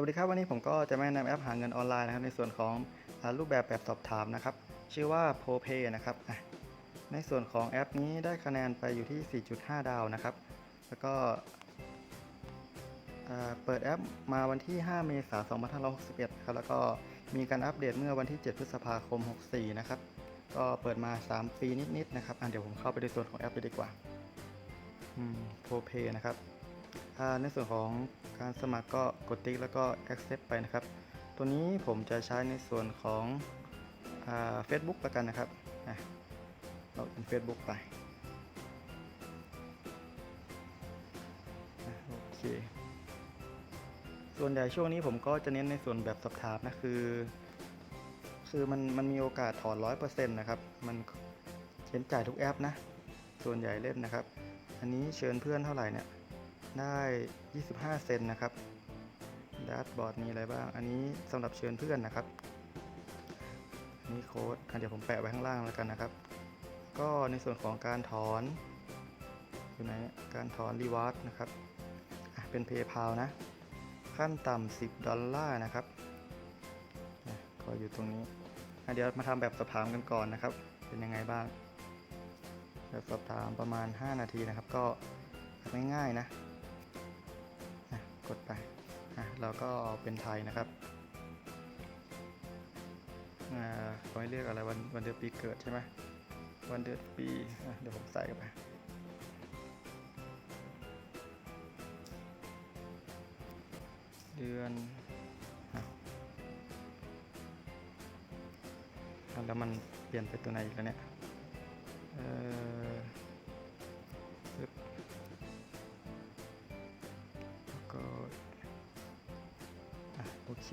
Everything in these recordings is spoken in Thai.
วัสดีครับวันนี้ผมก็จะมาแนะนำแอปหาเงินออนไลน์นะครับในส่วนของรูปแบบแบบสอบถามนะครับ ชื่อว่า p o p a y นะครับในส่วนของแอปนี้ได้คะแนนไปอยู่ที่ 4.5 ดาวนะครับ แล้วก็เปิดแอปมาวันที่ 5 เมษายน 2561 ครับ แล้วก็มีการอัปเดตเมื่อวันที่ 7 พฤษภาคม 64 นะครับ ก็เปิดมา 3 ปีนิดๆนะครับอะเดี๋ยวผมเข้าไปในส่วนของแอปเลยดีกว่าอืม ProPay นะครับ อ่าในส่วนของการสมัครก็กดติ๊กแล้วก็ accept ไปนะครับ ตัวนี้ผมจะใช้ในส่วนของอ่า Facebook ประกันนะครับเราเป็น Facebook ไปโอเคส่วนใหญ่ช่วงนี้ผมก็จะเน้นในส่วนแบบสอบถามนะคือ คือมันมันมีโอกาสถอนร้อยเปอร์เซ็นต์นะครับ มันเห็นจ่ายทุกแอปนะ ส่วนใหญ่เล่นนะครับ อันนี้เชิญเพื่อนเท่าไหร่เนี่ย ได้ 25 เซนนะครับแดชบอร์ดมีอะไรบ้าง อันนี้สำหรับเชิญเพื่อนนะครับนนี้โค้ดเดี๋ยวผมแปะไว้ข้างล่างแล้วกันนะครับ ก็ในส่วนของการถอนอยู่ไหนการถอนรีวาร์ดนะครับเป็น PayPal นะ ขั้นต่ำ10 ดอลลาร์นะครับอะก็อยู่ตรงนี้ เดี๋ยวมาทำแบบสอบถามกันก่อนนะครับ เป็นยังไงบ้าง แบบสอบถามประมาณ 5 นาทีนะครับ ก็ง่ายๆนะ กดไปอะเราก็เอาเป็นไทยนะครับอ่าเขาให้เลือกอะไรวันวันเดือนปีเกิดใช่ไหมวันเดือนปีอะเดี๋ยวผมใส่เข้าไปเดือนอแล้วมันเปลี่ยนไปตัวไหนอีกแล้วเนี่ย เอ่อ เค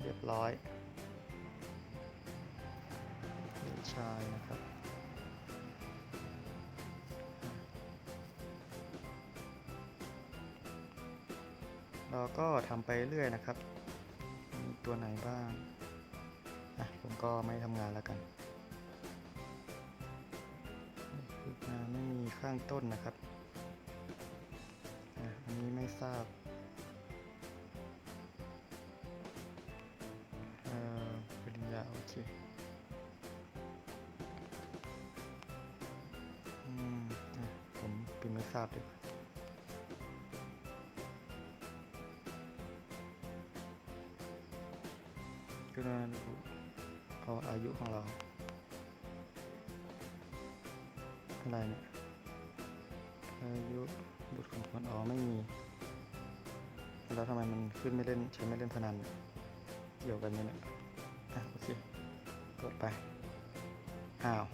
เรียบร้อยเด็กชายนะครับ เราก็ทำไปเรื่อยนะครับ มีตัวไหนบ้างอะผมก็ไม่ทำงานแล้วกันไม่มีข้างต้นนะครับอันนี้ไม่ทราบ ริผมพิมพ์ไม่ทราบดีกว่าก็น่ารู้เอาอายุของเรา อะไรเนี่ย อายุบุตรของคนอ๋อไม่มี แล้วทำไมมันขึ้นไม่เล่นใช้ไม่เล่นพนันเกี่ยวกันไหมเนี่ย ไป อ้าว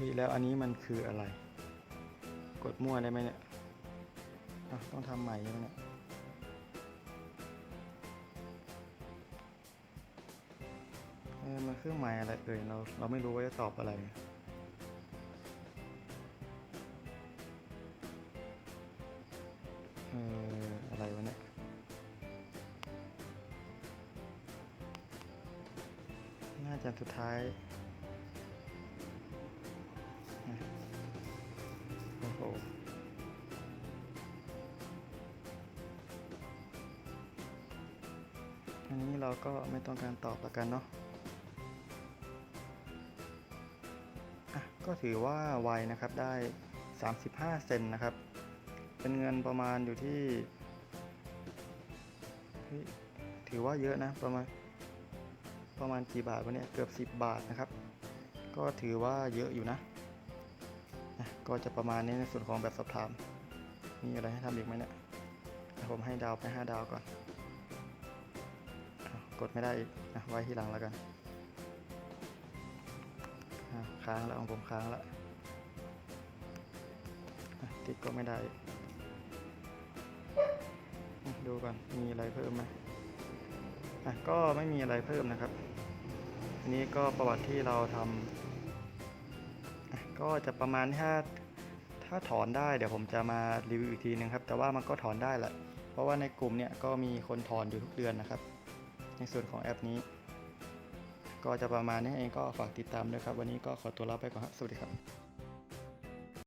นี่แล้วอันนี้มันคืออะไร กดมั่วได้ไหมเนี่ยต้องทำใหม่ใช่ไหมเนี่ยมันเครื่องหมายอะไรเอ่ยเราเราไม่รู้ว่าจะตอบอะไร น่าจะสุดท้าย โอ้โห อันนี้เราก็ไม่ต้องการตอบแล้วกันเนาะอะก็ถือว่าไวนะครับได้ 35 เซนนะครับ เป็นเงินประมาณอยู่ที่ ถือว่าเยอะนะประมาณ ประมาณกี่บาทวะเนี่ยเกือบ 10 บาทนะครับ ก็ถือว่าเยอะอยู่นะอะก็จะประมาณนี้ในส่วนของแบบสอบถาม มีอะไรให้ทำอีกไหมเนี่ยผมให้ดาวไป 5 ดาวก่อน กดไม่ได้อีกอะไว้ที่หลังแล้วกันค้างแล้วของผมค้างแล้วติ๊กก็ไม่ได้ ดูก่อน มีอะไรเพิ่มไหมอะก็ไม่มีอะไรเพิ่มนะครับ นนี้ก็ประวัติที่เราทำก็จะประมาณถ้าถ้าถอนได้เดี๋ยวผมจะมารีวิวอีกทีนึงครับ แต่ว่ามันก็ถอนได้แหละ เพราะว่าในกลุ่มเนี่ยก็มีคนถอนอยู่ทุกเดือนนะครับ ในส่วนของแอปนี้ ก็จะประมาณนี้เองก็ฝากติดตามด้วยครับ วันนี้ก็ขอตัวลาไปก่อนครับสวัสดีครับ